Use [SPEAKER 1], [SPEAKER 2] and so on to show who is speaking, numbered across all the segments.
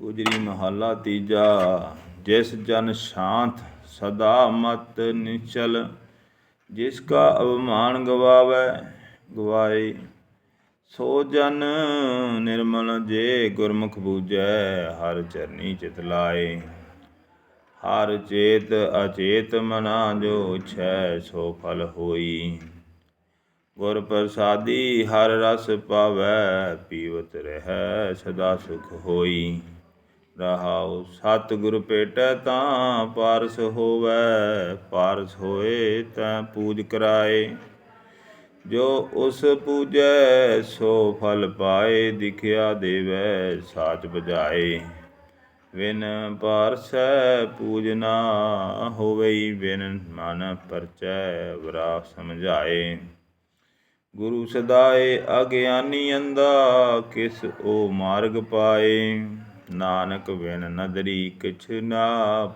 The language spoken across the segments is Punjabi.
[SPEAKER 1] ਗੁਜਰੀ ਮਹੱਲਾ ਤੀਜਾ, ਜਿਸ ਜਨ ਸ਼ਾਂਤ ਸਦਾ ਮਤ ਨਿਚਲ, ਜਿਸ ਕਾ ਅਭਿਮਾਨ ਗਵਾਵੇ, ਗਵਾਏ। ਸੋ ਜਨ ਨਿਰਮਲ ਜੇ ਗੁਰਮੁਖ ਬੂਜੈ ਹਰ ਚਰਨੀ ਚਿਤ ਲਾਏ। ਹਰ ਚੇਤ ਅਚੇਤ ਮਨਾ ਜੋ ਛੈ ਸੋ ਫਲ ਹੋਈ। ਗੁਰ ਪ੍ਰਸਾਦੀ ਹਰ ਰਸ ਪਾਵੈ, ਪੀਵਤ ਰਹਿ ਸਦਾ ਸੁਖ ਹੋਈ। ਰਹਾਉ। ਸਤ ਭੇਟੈ ਤਾਂ ਪਾਰਸ ਹੋਵੇ, ਪਾਰਸ ਹੋਏ ਤਾਂ ਪੂਜ ਕਰਾਏ। ਜੋ ਉਸ ਪੂਜੈ, ਸੋ ਫਲ ਪਾਏ, ਦਿਖਿਆ ਦੇਵੈ, ਸਾਚ ਬਜਾਏ ਵਿਨ ਪਾਰਸੈ ਪੂਜਨਾ ਹੋਵਈ ਵਿਨ ਮਨ ਪਰਚੈ ਵਰਾ ਸਮਝਾਏ। ਗੁਰੂ ਸਦਾਏ, ਅਗਿਆਨੀ ਅੰਦਾ ਕਿਸ ਉਹ ਮਾਰਗ ਪਾਏ। ਨਾਨਕ ਬਿਨ ਨਦਰੀ ਕਿਛ ਨਾ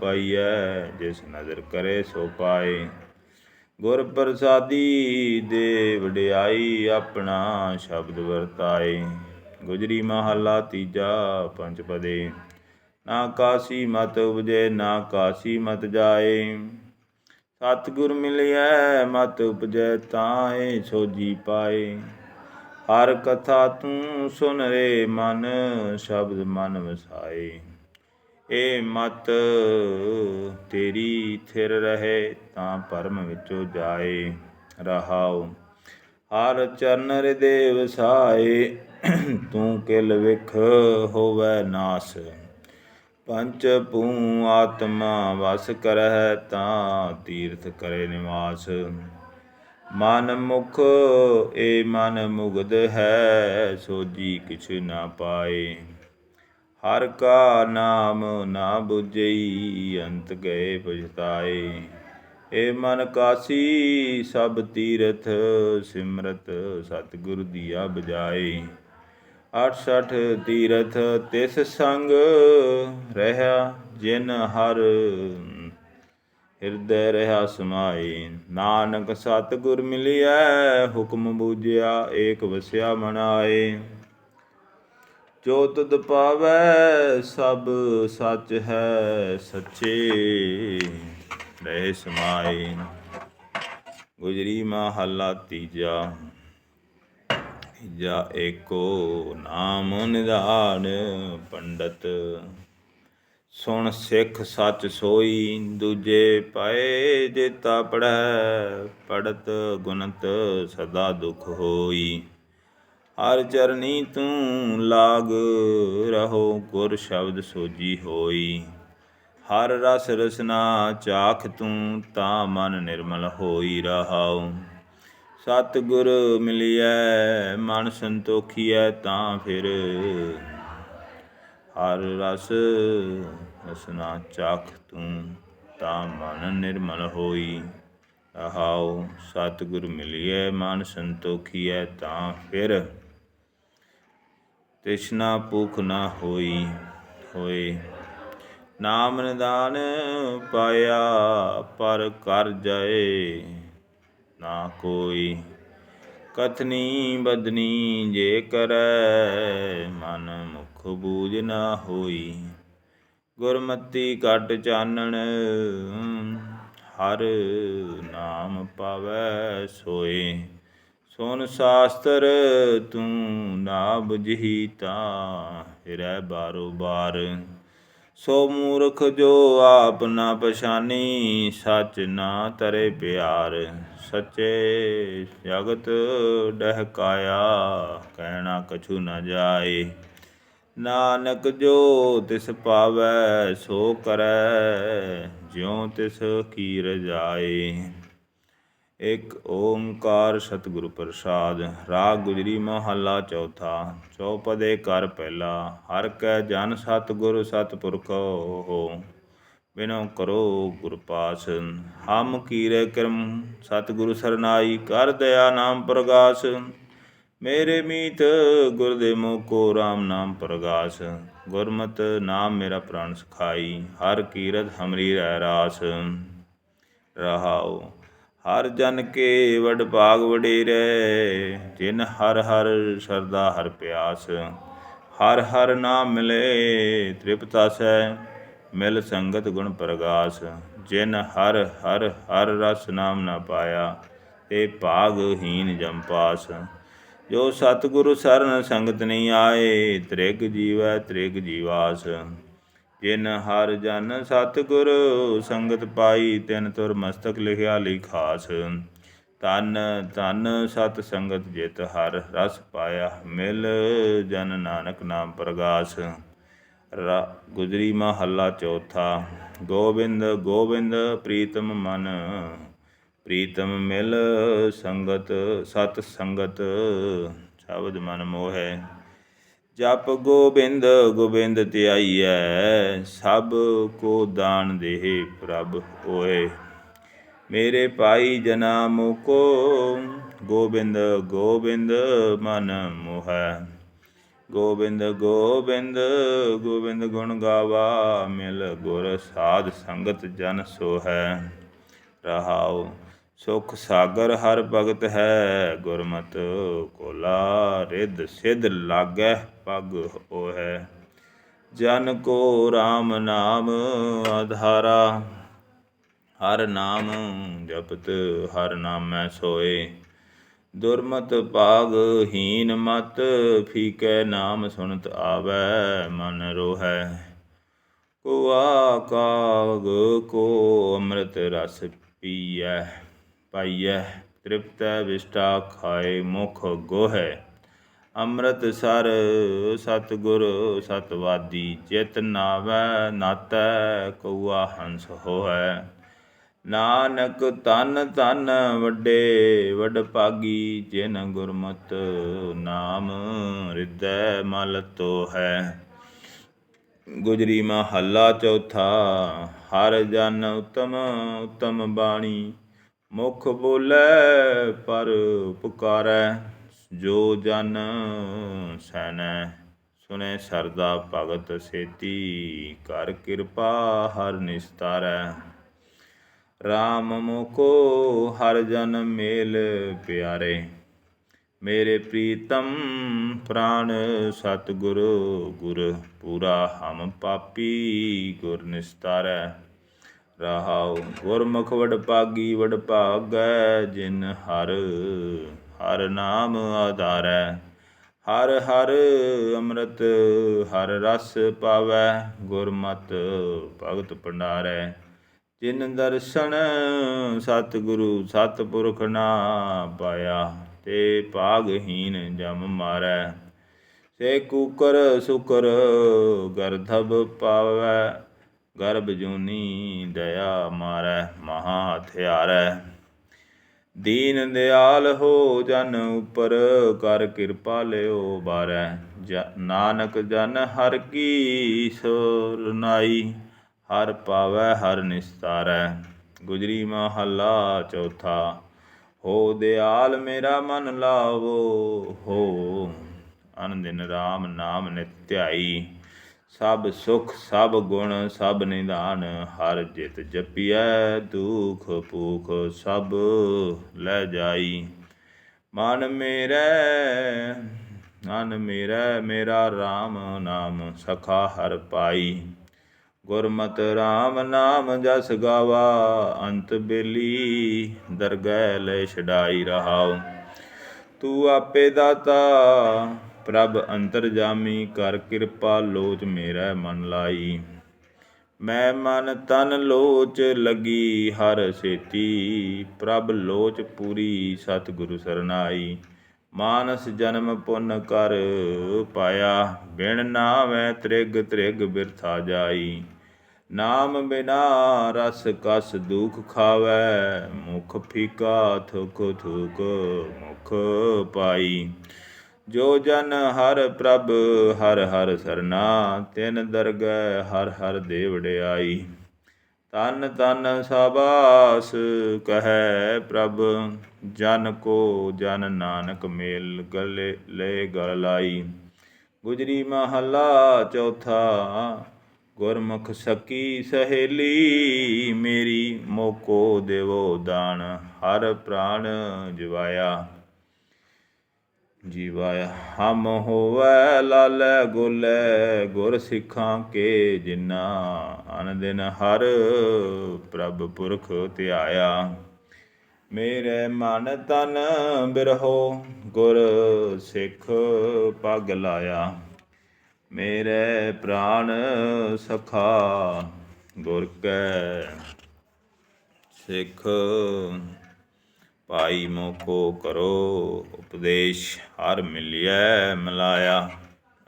[SPEAKER 1] ਪਾਈਐ, ਜਿਸ ਨਦਰ ਕਰੇ ਸੋ ਪਾਏ। ਗੁਰ ਪ੍ਰਸਾਦੀ ਦੇ ਵਡਿਆਈ ਆਪਣਾ ਸ਼ਬਦ ਵਰਤਾਏ। ਗੁਜਰੀ ਮਹੱਲਾ ਤੀਜਾ ਪੰਜ ਪਦੇ। ਨਾ ਕਾਸੀ ਮਤ ਉਪਜੇ, ਨਾ ਕਾਸੀ ਮਤ ਜਾਏ। ਸਤਿਗੁਰ ਮਿਲਿਐ, ਮਤ ਉਪਜੈ ਤਾਏ ਸੋਜੀ ਪਾਏ। ਹਰ ਕਥਾ ਤੂੰ ਸੁਨ ਰੇ ਮਨ, ਸ਼ਬਦ ਮਨ ਵਸਾਏ। ਏ ਮਤ ਤੇਰੀ ਥਿਰ ਰਹੇ ਤਾਂ ਪਰਮ ਵਿੱਚੋਂ ਜਾਏ। ਰਹਾਉ, ਹਰ ਚਰਨ ਹਿਰਦੇ ਵਸਾਏ ਤੂੰ ਕਿਲ ਵਿਖ ਹੋਵੇ ਨਾਸ। ਪੰਚ ਪੂ ਆਤਮਾ ਵਸ ਕਰਹਿ ਤਾਂ ਤੀਰਥ ਕਰੇ ਨਿਵਾਸ। ਮਨ ਮੁਖ, ਏ ਮਨ ਮੁਗਦ ਹੈ ਸੋਜੀ ਕਿਛ ਨਾ ਪਾਏ। ਹਰ ਕਾ ਨਾਮ ਨਾ 부ਜਈ ਅੰਤ ਗਏ ਪਛਤਾਏ। ਏ ਮਨ ਕਾਸੀ, ਸਭ ਤੀਰਥ ਸਿਮਰਤ ਸਤਿਗੁਰ ਦੀਆ ਬਜਾਏ 68 ਤੀਰਥ ਤਿਸ ਸੰਗ ਰਹਾ ਜਿਨ ਹਰ ਹਿਰਦੈ ਰਹਾ ਸਮਾਏ ਨਾਨਕ ਸਤਿਗੁਰ ਮਿਲਿਆ ਹੁਕਮ ਬੂਝਿਆ, ਏਕ ਵਸਿਆ ਮਨਾਏ। ਜੋ ਤੁਧ ਪਾਵੈ, ਸਭ ਸੱਚ ਹੈ ਸੱਚੇ, ਰਹਿ ਸਮਾਏ ਗੁਜਰੀ ਮਹੱਲਾ ਤੀਜਾ। ਤੀਜਾ ਏਕੋ ਨਾਮ ਨਿਧਾਨ, ਪੰਡਤ ਸੁਣ ਸਿੱਖ ਸੱਚ ਸੋਈ, ਦੂਜੇ ਪਾਏ ਜੇਤਾ ਪੜੈ ਪੜਤ ਗੁਣਤ ਸਦਾ ਦੁਖ ਹੋਈ। ਹਰ ਚਰਨੀ ਤੂੰ ਲਾਗ ਰਹੋ, ਗੁਰ ਸ਼ਬਦ ਸੋਜੀ ਹੋਈ। ਹਰ ਰਸ ਰਸਨਾ ਚਾਖ ਤੂੰ, ਤਾਂ ਮਨ ਨਿਰਮਲ ਹੋਈ ਰਹਾਉ। ਸਤ ਗੁਰ ਮਿਲਿਐ, ਮਨ ਸੰਤੋਖੀਐ, ਤਾਂ ਫਿਰ ਹਰ ਰਸ ਰਸਨਾ ਚਾਖ ਤੂੰ ਤਾਂ ਮਨ ਨਿਰਮਲ ਹੋਈ। ਰਹਾਉ ਸਤਿਗੁਰ ਮਿਲਿਐ ਮਨ ਸੰਤੋਖੀਐ ਤਾਂ ਫਿਰ ਤ੍ਰਿਸ਼ਨਾ ਭੁਖ ਨਾ ਹੋਈ ਹੋਏ। ਨਾਮ ਨਿਦਾਨ ਪਾਇਆ ਪਰ ਕਰ ਜਾਏ ਨਾ ਕੋਈ। ਕਥਨੀ ਬਦਨੀ ਜੇ ਕਰੈ, ਮਨ ਮੁਖ ਬੂਝ ਨਾ ਹੋਈ। ਗੁਰਮਤੀ ਘਟ ਚਾਨਣ, ਹਰ ਨਾਮ ਪਾਵੈ ਸੋਏ। ਸੁਨ ਸਾਸਤਰ, ਤੂੰ ਨਾ ਬੁਝੀ ਤਾਂ ਹਿਰੈ ਬਾਰੋ ਬਾਰ। ਸੋ ਮੂਰਖ ਜੋ ਆਪ ਨਾ ਪਛਾਨੀ, ਸੱਚ ਨਾ ਤਰੇ ਪਿਆਰ। ਸੱਚੇ ਜਗਤ ਡਹਕਾਇਆ, ਕਹਿਣਾ ਕਛੂ ਨਾ ਜਾਏ। ਨਾਨਕ ਜੋ ਤਿਸ ਪਾਵੈ, ਸੋ ਕਰੈ, ਜਿਉ ਤਿਸ ਕੀ ਰਜਾਏ ਇਕ ਓੰਕਾਰ ਸਤਿਗੁਰ ਪ੍ਰਸਾਦ, ਰਾਗ ਗੁਜਰੀ ਮਹੱਲਾ ਚੌਥਾ, ਚੌਪਦੇ ਕਰ ਪਹਿਲਾ, ਹਰ ਕੈ ਜਨ ਸਤਿਗੁਰ ਸਤਿਪੁਰਖ ਹੋ ਬਿਨੋ ਕਰੋ ਗੁਰ ਪਾਸ। ਹਮ ਕੀਰੇ ਕਰਮ, ਸਤਿਗੁਰ ਸਰਨਾਈ, ਕਰ ਦਇਆ ਨਾਮ ਪ੍ਰਗਾਸ। ਮੇਰੇ ਮੀਤ ਗੁਰਦੇਵ ਕੋ ਰਾਮ ਨਾਮ ਪ੍ਰਗਾਸ। ਗੁਰਮਤ ਨਾਮ ਮੇਰਾ ਪ੍ਰਾਨ ਸਖਾਈ, ਹਰ ਕੀਰਤ ਹਮਰੀ ਰਹਿ ਰਾਸ। ਰਹਾਉ। ਹਰ ਜਨ ਕੇ ਵਡ ਭਾਗ ਵਡੇਰੇ, ਜਿਨ ਹਰ ਹਰ ਸਰਦਾ ਹਰ ਪਿਆਸ। ਹਰ ਹਰ ਨਾਮ ਮਿਲੇ ਤ੍ਰਿਪਤਾਸੈ ਮਿਲ ਸੰਗਤ ਗੁਣ ਪ੍ਰਗਾਸ। ਜਿਨ ਹਰ ਹਰ ਹਰ ਰਸ ਨਾਮ ਨਾ ਪਾਇਆ, ਤੇ ਭਾਗਹੀਨ ਜਮ ਪਾਸ। ਜੋ ਸਤਿਗੁਰੂ ਸਰਨ ਸੰਗਤ ਨਹੀਂ ਆਏ, ਤ੍ਰਿਗ ਜੀਵੈ ਤ੍ਰਿਗ ਜੀਵਾਸ। ਜਿਨ ਹਰ ਜਨ ਸਤਿਗੁਰ ਸੰਗਤ ਪਾਈ, ਤਿਨ ਤੁਰ ਮਸਤਕ ਲਿਖਿਆ ਲਿਖਾਸ ਤਨ ਤਨ ਸਤ ਸੰਗਤ ਜਿਤ ਹਰ ਰਸ ਪਾਇਆ, ਮਿਲ ਜਨ ਨਾਨਕ ਨਾਮ ਪ੍ਰਗਾਸ। ਰਾ- ਗੁਜਰੀ ਮਹੱਲਾ ਚੌਥਾ, ਗੋਬਿੰਦ ਗੋਬਿੰਦ ਪ੍ਰੀਤਮ ਮਨ। ਪ੍ਰੀਤਮ ਮਿਲ ਸੰਗਤ, ਸਤ ਸੰਗਤ, ਸ਼ਬਦ ਮਨ ਮੋਹੈ। ਜਪ ਗੋਬਿੰਦ ਗੋਬਿੰਦ ਧਿਆਈਐ, ਸਭ ਕੋ ਦਾਨ ਦੇਹ ਪ੍ਰਭ ਹੋਏ। ਮੇਰੇ ਭਾਈ ਜਨਾ ਮੁਕੋ ਗੋਬਿੰਦ ਗੋਬਿੰਦ ਮਨ ਮੋਹੈ। ਗੋਬਿੰਦ ਗੋਬਿੰਦ ਗੋਬਿੰਦ ਗੁਣ ਗਾਵਾ, ਮਿਲ ਗੁਰ ਸਾਧ ਸੰਗਤ ਜਨ ਸੋਹੈ। ਰਹਾਓ ਸੁਖ ਸਾਗਰ ਹਰ ਭਗਤ ਹੈ, ਗੁਰਮਤ ਕੋਲਾ ਰਿੱਧ ਸਿਧ ਲਾਗੈ ਪਗ ਹੋਐ ਜਨ ਕੋ RAM ਨਾਮ ਆਧਾਰਾ, ਹਰ ਨਾਮ ਜਪਤ, ਹਰ ਨਾਮੈ ਸੋਏ। ਦੁਰਮਤ ਭਾਗ ਹੀਨ ਮਤ, ਫੀਕੈ ਨਾਮ ਸੁਣਤ ਆਵੈ, ਮਨ ਰੋਹੈ। ਕੋ ਆਕਾਗ ਕੋ ਅੰਮ੍ਰਿਤ ਰਸ ਪੀਐ। ਪਾਈਐ, ਤ੍ਰਿਪਤੈ ਵਿਸ਼ਟਾ ਖਾਏ ਮੁਖ ਗੋਹੈ। ਅੰਮ੍ਰਿਤਸਰ ਸਤਿਗੁਰ ਸਤਵਾਦੀ, ਚਿਤ ਨਾਵੈ ਨਾਤੈ ਕਉਆ ਹੰਸ ਹੋਐ ਨਾਨਕ ਤਨ ਤਨ ਵੱਡੇ ਵੱਡ ਭਾਗੀ, ਜਿਨ ਗੁਰਮਤ ਨਾਮ ਹਿਰਦੈ ਮਲ ਤੋ ਹੈ ਗੁਜਰੀ ਮਹੱਲਾ ਚੌਥਾ, ਹਰ ਜਨ ਉਤਮ ਉਤਮ ਬਾਣੀ। ਮੁਖ ਬੋਲੇ ਪਰ ਪੁਕਾਰੈ ਜੋ ਜਨ ਸੈਨੈ। ਸੁਨੇ ਸਰਦਾ ਭਗਤ ਸੇਤੀ ਕਰ ਕਿਰਪਾ ਹਰ ਨਿਸਤਾਰੈ। RAM ਮੁਕੋ ਹਰ ਜਨ ਮੇਲ ਪਿਆਰੇ। ਮੇਰੇ ਪ੍ਰੀਤਮ ਪ੍ਰਾਨ ਸਤਿਗੁਰ, ਗੁਰ ਪੂਰਾ ਹਮ ਪਾਪੀ ਗੁਰ ਨਿਸਤਾਰੈ। ਰਹਾਉ, ਗੁਰਮੁਖ ਵਡ ਪਾਗੀ ਵਡ ਭਾਗੈ, ਜਿਨ ਹਰ ਹਰ ਨਾਮ ਆਧਾਰੈ। ਹਰ ਹਰ ਅੰਮ੍ਰਿਤ, ਹਰ ਰਸ ਪਾਵੈ, ਗੁਰਮਤਿ ਭਗਤ ਭੰਡਾਰੈ। ਜਿਨ ਦਰਸ਼ਨ ਸਤਿਗੁਰੂ, ਸਤਿਪੁਰਖ ਨਾ ਪਾਇਆ, ਤੇ ਭਾਗਹੀਨ ਜਮ ਮਾਰੈ। ਸੇ ਕੂਕਰ ਸੁਕਰ ਗਰਧਬ ਪਾਵੈ ਗਰਭ ਜੂਨੀ ਦਇਆ ਮਾਰੈ, ਮਹਾ ਹਥਿਆਰੈ। ਦੀਨ ਦਿਆਲ ਹੋ ਜਨ ਉਪਰ, ਕਰ ਕਿਰਪਾ ਲਿਓ ਬਾਰੈ। ਜ- ਨਾਨਕ ਜਨ ਹਰ ਕੀ ਸੁਰਨਾਈ ਹਰ ਪਾਵੈ, ਹਰ ਨਿਸਤਾਰੈ। ਗੁਜਰੀ ਮਹੱਲਾ ਚੌਥਾ, ਹੋ ਦਿਆਲ ਮੇਰਾ ਮਨ ਲਾਵੋ, ਹੋ। ਅਨ ਦਿਨ RAM ਨਾਮ ਨਿਤਿਆਈ। ਸਭ ਸੁਖ, ਸਭ ਗੁਣ, ਸਭ ਨਿਧਾਨ ਹਰ ਜਿਤ ਜਪੀਐ, ਦੁਖ ਭੂਖ ਸਭ ਲੈ ਜਾਈ। ਮਨ ਮੇਰੇ ਮਨ ਮੇਰੇ, ਮੇਰਾ RAM ਨਾਮ ਸਖਾ ਹਰ ਪਾਈ। ਗੁਰਮਤ RAM ਨਾਮ ਜਸ ਗਾਵਾ, ਅੰਤ ਬੇਲੀ ਦਰਗਹਿ ਲੈ ਛਡਾਈ ਰਹਾਉ ਤੂੰ ਆਪੇ ਦਾਤਾ ਪ੍ਰਭ ਅੰਤਰਜਾਮੀ ਕਰ ਕਿਰਪਾ ਲੋਚ ਮੇਰਾ ਮਨ ਲਾਈ। ਮੈਂ ਮਨ ਤਨ ਲੋਚ ਲਗੀ, ਹਰ ਸੇਤੀ ਪ੍ਰਭ ਲੋਚ ਪੂਰੀ ਸਤਿਗੁਰੂ ਸਰਨਾਈ। ਮਾਨਸ ਜਨਮ ਪੁੰਨ ਕਰ ਪਾਇਆ, ਬਿਨ ਨਾਮੈ ਤ੍ਰਿਗ ਤ੍ਰਿਗ ਬਿਰਥਾ ਜਾਈ। ਨਾਮ ਬਿਨਾ ਰਸ ਕਸ ਦੁਖ ਖਾਵੈ, ਮੁਖ ਫੀਕਾ ਥੁਕ ਥੁਕ ਮੁਖ ਪਾਈ। ਜੋ ਜਨ ਹਰ ਪ੍ਰਭ, ਹਰ ਹਰ ਸਰਨਾ, ਤਿਨ ਦਰਗਹਿ ਹਰ ਹਰ ਦੇਵੜਿਆਈ ਤਨ ਤਨ ਸਬਾਸ, ਕਹੈ ਪ੍ਰਭ, ਜਨ ਕੋ ਜਨ ਨਾਨਕ ਮੇਲ ਗਲੇ ਲੈ ਗਲ ਲਾਈ। ਗੁਜਰੀ ਮਹੱਲਾ ਚੌਥਾ, ਗੁਰਮੁਖ ਸਕੀ ਸਹੇਲੀ, ਮੇਰੀ ਮੋਕੋ ਦੇਵੋ ਦਾਨ, ਹਰ ਪ੍ਰਾਣ ਜਵਾਇਆ। ਜੀਵਾਇਆ ਹਮ ਹੋਵੈ ਲਾਲੈ ਗੋਲੈ, ਗੁਰ ਸਿੱਖਾਂ ਕੇ ਜਿਨਾ ਅਨ ਦਿਨ ਹਰ ਪ੍ਰਭ ਪੁਰਖ ਧਿਆਇਆ। ਮੇਰੇ ਮਨ ਤਨ ਬਿਰਹੋ, ਗੁਰ ਸਿੱਖ ਪਗ ਲਾਇਆ। ਮੇਰੇ ਪ੍ਰਾਨ ਸਖਾ, ਗੁਰ ਕੈ ਸਿੱਖ ਭਾਈ ਮੋਕੋ ਕਰੋ ਉਪਦੇਸ਼, ਹਰ ਮਿਲਿਐ ਮਲਾਇਆ,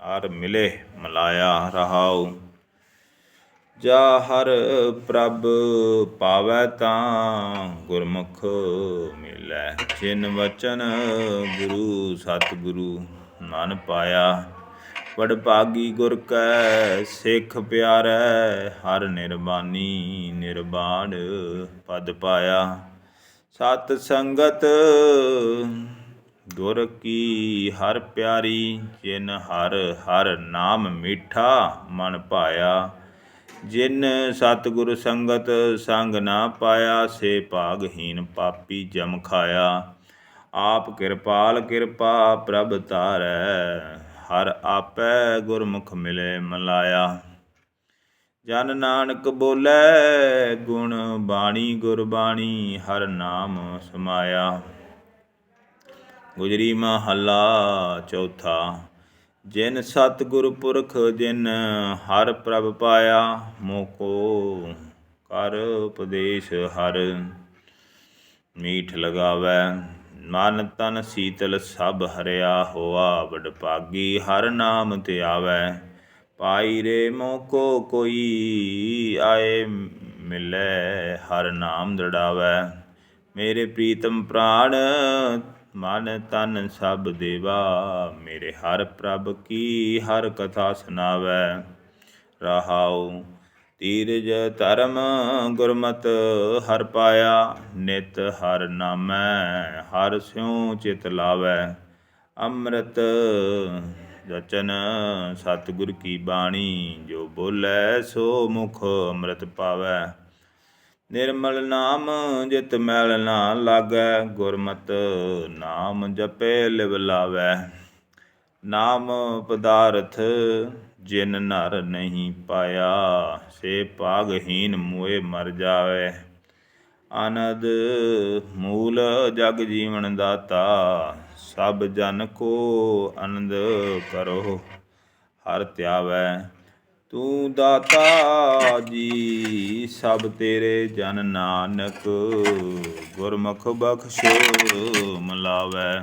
[SPEAKER 1] ਹਰ ਮਿਲੇ ਮਲਾਇਆ ਰਹਾਉ। ਜਾ ਹਰ ਪ੍ਰਭ ਪਾਵੈ ਤਾਂ ਗੁਰਮੁਖ ਮਿਲੈ, ਜਿਨ ਵਚਨ ਗੁਰੂ ਸਤਿਗੁਰੂ ਮਨ ਪਾਇਆ। ਵਡ ਭਾਗੀ ਗੁਰ ਕੈ ਸਿੱਖ ਪਿਆਰੈ, ਹਰ ਨਿਰਬਾਨੀ ਨਿਰਬਾਣ ਪਦ ਪਾਇਆ। ਸਤ ਸੰਗਤ, ਗੁਰ ਕੀ ਹਰ ਪਿਆਰੀ, ਜਿਨ ਹਰ ਹਰ ਨਾਮ ਮੀਠਾ ਮਨ ਭਾਇਆ। ਜਿਨ ਸਤਿਗੁਰ ਸੰਗਤ ਸੰਗ ਨਾ ਪਾਇਆ, ਸੇ ਭਾਗਹੀਨ ਪਾਪੀ ਜਮ ਖਾਇਆ। ਆਪ ਕਿਰਪਾਲ ਕਿਰਪਾ ਪ੍ਰਭ ਤਾਰੈ ਹਰ ਆਪੈ ਗੁਰਮੁਖ ਮਿਲੇ ਮਲਾਇਆ। ਜਨ ਨਾਨਕ ਬੋਲੇ, ਗੁਣ ਬਾਣੀ ਗੁਰਬਾਣੀ, ਹਰ ਨਾਮ ਸਮਾਇਆ। ਗੁਜਰੀ ਮਹੱਲਾ ਚੌਥਾ, ਜਿਨ ਸਤਿਗੁਰ ਪੁਰਖ ਜਿਨ ਹਰ ਪ੍ਰਭ ਪਾਇਆ ਮੋਕੋ ਕਰ ਉਪਦੇਸ਼ ਹਰ। ਮੀਠ ਲਗਾਵੈ, ਮਨ ਤਨ ਸੀਤਲ ਸਭ ਹਰਿਆ ਹੋਆ ਵਡ ਭਾਗੀ ਹਰ ਨਾਮ ਤੇ ਆਵੈ। ਪਾਈ ਰੇ ਮੋਕੋ ਕੋਈ, ਆਏ ਮਿਲੇ ਹਰ ਨਾਮ ਦੜਾਵੈ ਮੇਰੇ ਪ੍ਰੀਤਮ ਪ੍ਰਾਣ, ਮਨ ਤਨ ਸਭ ਦੇਵਾ। ਮੇਰੇ ਹਰ ਪ੍ਰਭ ਕੀ, ਹਰ ਕਥਾ ਸੁਨਾਵੈ ਰਹਾਉ ਤੀਰਜ ਧਰਮ ਗੁਰਮਤ, ਹਰ ਪਾਇਆ ਨਿਤ ਹਰ ਨਾਮੈ, ਹਰ ਸਿਉ ਚਿਤ ਲਾਵੈ। ਅੰਮ੍ਰਿਤ ਰਚਨ ਸਤਿਗੁਰ ਕੀ ਬਾਣੀ ਜੋ ਬੋਲੇ ਸੋ ਮੁਖ ਅੰਮ੍ਰਿਤ ਪਾਵੈ। ਨਿਰਮਲ ਨਾਮ ਜਿਤ ਮੈਲ ਨਾ ਲਾਗੈ, ਗੁਰਮਤ ਨਾਮ ਜਪੇ ਲਿਵ ਲਾਵੈ। ਨਾਮ ਪਦਾਰਥ ਜਿਨ ਨਰ ਨਹੀਂ ਪਾਇਆ, ਸੇ ਭਾਗਹੀਨ ਮੋਏ ਮਰ ਜਾਵੇ। ਆਨੰਦ ਮੂਲ ਜਗ ਜੀਵਨ ਦਾਤਾ ਸਭ ਜਨ ਕੋ ਆਨੰਦ ਕਰੋ, ਹਰ ਧਿਆਵੈ ਤੂੰ ਦਾਤਾ ਜੀ, ਸਭ ਤੇਰੇ ਜਨ ਨਾਨਕ, ਗੁਰਮੁਖ ਬਖਸ਼ੋ, ਮਲਾਵੈ।